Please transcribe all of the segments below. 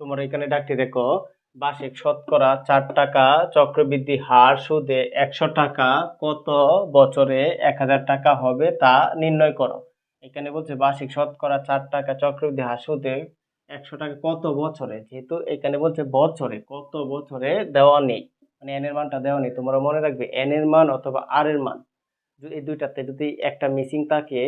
তোমার এখানে ডাকটি দেখো। বার্ষিক শতকরা চার টাকা, চক্রবৃদ্ধি হার সুদে একশো টাকা, কত বছরে এক হাজার টাকা হবে তা নির্ণয় করো। এখানে বলছে বার্ষিক শতকরা চার টাকা, চক্রবৃদ্ধি হার সুদে একশো টাকা, কত বছরে? যেহেতু এখানে বলছে বছরে, কত বছরে দেওয়া নেই। মানে এন এর মানটা দেওয়া নেই। তোমরা মনে রাখবে এন এর মান অথবা আর এর মান। এই দুইটাতে যদি একটা মিসিং থাকে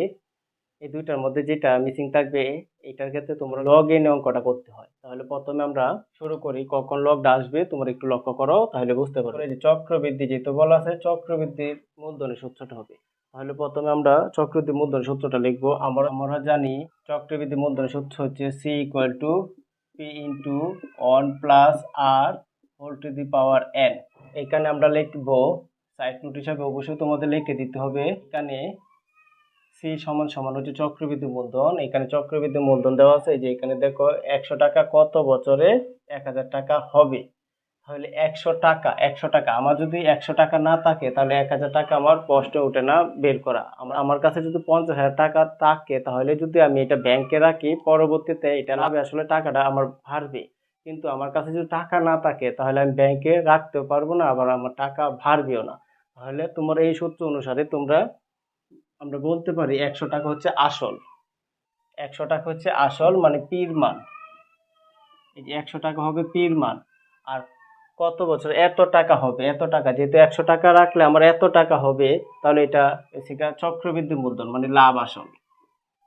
এই দুইটার মধ্যে যেটা মিসিং থাকবে, এটার ক্ষেত্রে তোমরা লগ এনে অঙ্কটা করতে হয়। তাহলে প্রথমে আমরা শুরু করি, কখন লগটা আসবে, তোমরা একটু লক্ষ্য করো, তাহলে বুঝতে পারবে। যে চক্রবৃদ্ধি যেহেতু বলা আছে, চক্রবৃদ্ধির মূলধনের সূত্রটা হবে। তাহলে প্রথমে আমরা চক্রবৃদ্ধি মূলধনের সূত্রটা লিখব। আমরা আমরা জানি চক্রবৃদ্ধি মূলধনের সূত্র হচ্ছে C equal to P into one plus R whole to the power N এখানে আমরা লিখব সাইড নোট হিসাবে অবশ্যই তোমাদের লিখে দিতে হবে। এখানে সি সমান সমান হচ্ছে চক্রবৃদ্ধি মূলধন। এখানে চক্রবৃদ্ধি মূলধন দেওয়া আছে। যে এখানে দেখো, একশো টাকা কত বছরে এক হাজার টাকা হবে? তাহলে একশো টাকা একশো টাকা। আমার যদি একশো টাকা না থাকে, তাহলে এক হাজার টাকা আমার কষ্ট ওঠে না বের করা। আমার কাছে যদি পঞ্চাশ হাজার টাকা থাকে, তাহলে যদি আমি এটা ব্যাংকে রাখি, পরবর্তীতে এটা লাভে আসলে টাকাটা আমার বাড়বে। কিন্তু আমার কাছে যদি টাকা না থাকে, তাহলে আমি ব্যাংকে রাখতেও পারব না, আবার আমার টাকা বাড়বেও না। তাহলে তোমার এই সূত্র অনুসারে তোমরা আমরা বলতে পারি একশো টাকা হচ্ছে আসল। একশো টাকা হচ্ছে আসল মানে পীর মান। এই যে একশো টাকা হবে পীর মান। আর কত বছর? এত টাকা হবে, এত টাকা। যেহেতু একশো টাকা রাখলে আমার এত টাকা হবে, তাহলে এটা সেটা চক্রবৃদ্ধি মূলধন মানে লাভ আসল।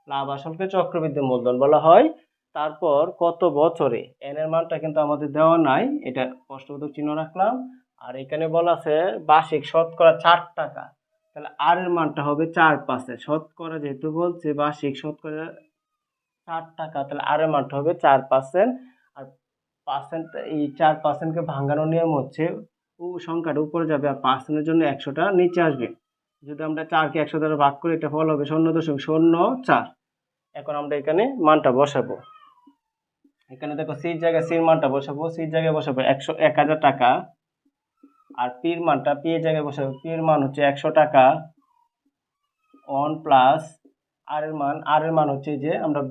লাভ আসলকে চক্রবৃদ্ধি মূলধন বলা হয়। তারপর কত বছরে? এন এর মানটা কিন্তু আমাদের দেওয়া নাই, এটা কষ্টবোধক চিহ্ন রাখলাম। আর এখানে বলা আছে বার্ষিক শতকরা চার টাকা। তাহলে আর এর মানটা হবে চার পার্সেন্ট শতকরা যেহেতু বলছে, বার্ষিক শতকরা চার টাকা, তাহলে আর এর মানটা হবে চার পার্সেন্ট আর পার্সেন্ট এই চার পার্সেন্টকে ভাঙানোর নিয়ম হচ্ছে ও সংখ্যাটা উপরে যাবে আর পার্সেন্টের জন্য একশোটা নিচে আসবে। যদি আমরা চারকে একশো দ্বারা ভাগ করি, এটা ফল হবে শূন্য দশমিক শূন্য চার। এখন আমরা এখানে মানটা বসাবো। এখানে দেখো সির জায়গায় সির মানটা বসাবো সির জায়গায় বসাবো, একশো, এক হাজার টাকা। আর পির মানটা পি এর জায়গায় বসাবো পির মান হচ্ছে একশো টাকা। ওয়ান প্লাস আর এর মান, আর এর মান হচ্ছে যে আমরা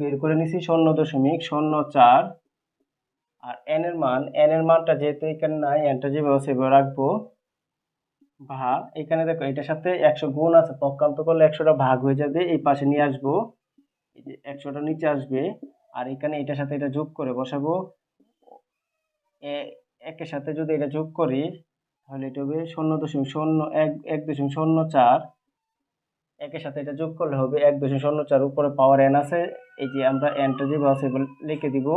বের করে নিছি শূন্য দশমিক শূন্য চার। আর এন এর মান, এন এর মানটা যেহেতু এখানে নাই, এনটা যেভাবে সেভাবে রাখব। ভা এখানে দেখো এটার সাথে একশো গুণ আছে, পক্ষান্ত করলে একশোটা ভাগ হয়ে যাবে, এই পাশে নিয়ে আসব। এই যে একশোটা নিচে আসবে, আর এখানে এটার সাথে এটা যোগ করে বসাবো। একের সাথে যদি এটা যোগ করি তাহলে এটা হবে শূন্য দশমিক শূন্য এক এক দশমিক শূন্য চার। একের সাথে এটা যোগ করলে হবে এক দশমিক শূন্য চার, উপরে পাওয়ার এন আছে। এই যে আমরা এনটা যে আছে লিখে দিব।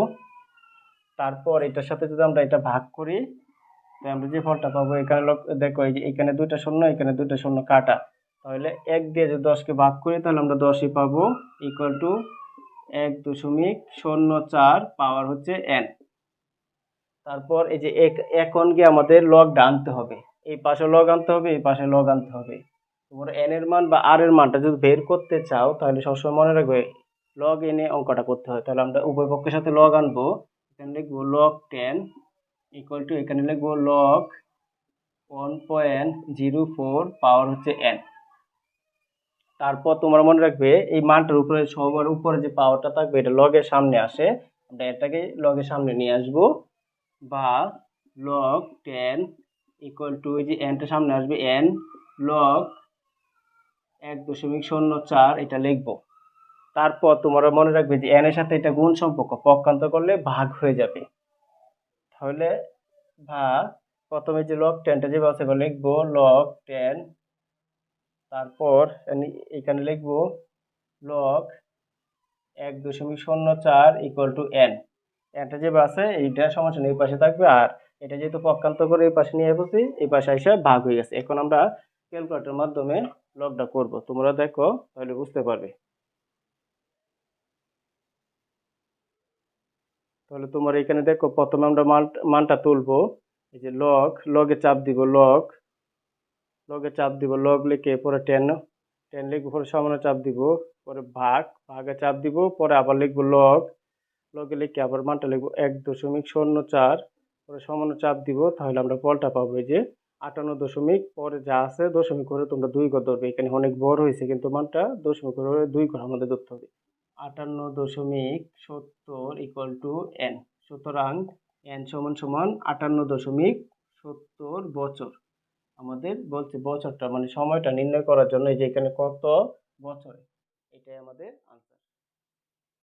তারপর এটার সাথে যদি আমরা এটা ভাগ করি তো আমরা যে ফলটা পাবো, এখানে দেখো এই যে এখানে দুইটা শূন্য, এখানে দুইটা শূন্য কাটা। তাহলে এক দিয়ে যদি দশকে ভাগ করি, তাহলে আমরা দশই পাবো ইকুয়াল টু এক দশমিক শূন্য চার পাওয়ার হচ্ছে এন তারপর এই যে এখন গিয়ে আমাদের লগ আনতে হবে। এই পাশে লগ আনতে হবে, এই পাশে লগ আনতে হবে। তোমরা এন এর মান বা আর এর মানটা যদি বের করতে চাও, তাহলে সবসময় মনে রাখবে লগ এনে অঙ্কটা করতে হয়। তাহলে আমরা উভয় পক্ষের সাথে লগ আনব। এখানে লিখব লগ টেন ইকুয়াল টু এখানে লিখব log one point zero four power হচ্ছে এন তারপর তোমরা মনে রাখবে এই মানটার উপরে, সবার উপরে যে পাওয়ারটা থাকবে, এটা লগের সামনে আসে। আমরা এটাকে লগের সামনে নিয়ে আসব। বা লগ টেন ইকুয়াল টু এই যে এনটা সামনে আসবে এন লগ এক দশমিক শূন্য চার এটা লিখব। তারপর তোমরা মনে রাখবে যে এন এর সাথে এটা গুণ সম্পর্ক পক্ষান্ত করলে ভাগ হয়ে যাবে। তাহলে ভাগ প্রথমে যে লগ টেনটা যে আছে লিখব লগ টেন তারপর এখানে লিখব লগ এক দশমিক শূন্য চার ইকুয়াল টু এন এনটা যে আছে, এইটা সমান এই পাশে থাকবে। আর এটা যেহেতু পক্ষান্ত করে এই পাশে নিয়ে বসি, এই পাশে এসে ভাগ হয়ে গেছে। এখন আমরা ক্যালকুলেটরের মাধ্যমে লগটা করব। তোমরা দেখো, তাহলে বুঝতে পারবে। তাহলে তোমার এখানে দেখো, প্রথমে আমরা মান মানটা তুলবো। এই যে লগ লগে চাপ দিব লগ লগে চাপ দিব লগ লিখে, পরে টেন টেন লিখব, পরে সমানে চাপ দিব। পরে ভাগ, ভাগে চাপ দিব, পরে আবার লিখব লগ লগে লিখে আবার মানটা লিখব এক দশমিক শূন্য চার, পরে সমানে চাপ দিব, তাহলে আমরা ফলটা পাবো যে আটান্ন দশমিক, পরে যা আছে দশমিক করে তোমরা দুই ঘর ধরবে। এখানে অনেক বড় হয়েছে, কিন্তু মানটা দশমিক করে দুই ঘর আমাদের ধরতে হবে। আটান্ন দশমিক সত্তর ইকুয়াল টু এন সুতরাং এন সমান সমান আটান্ন দশমিক সত্তর বছর। আমাদের বলছে বছরটা মানে সময়টা নির্ণয় করার জন্য যে এখানে কত বছরে? এটাই আমাদের আনসার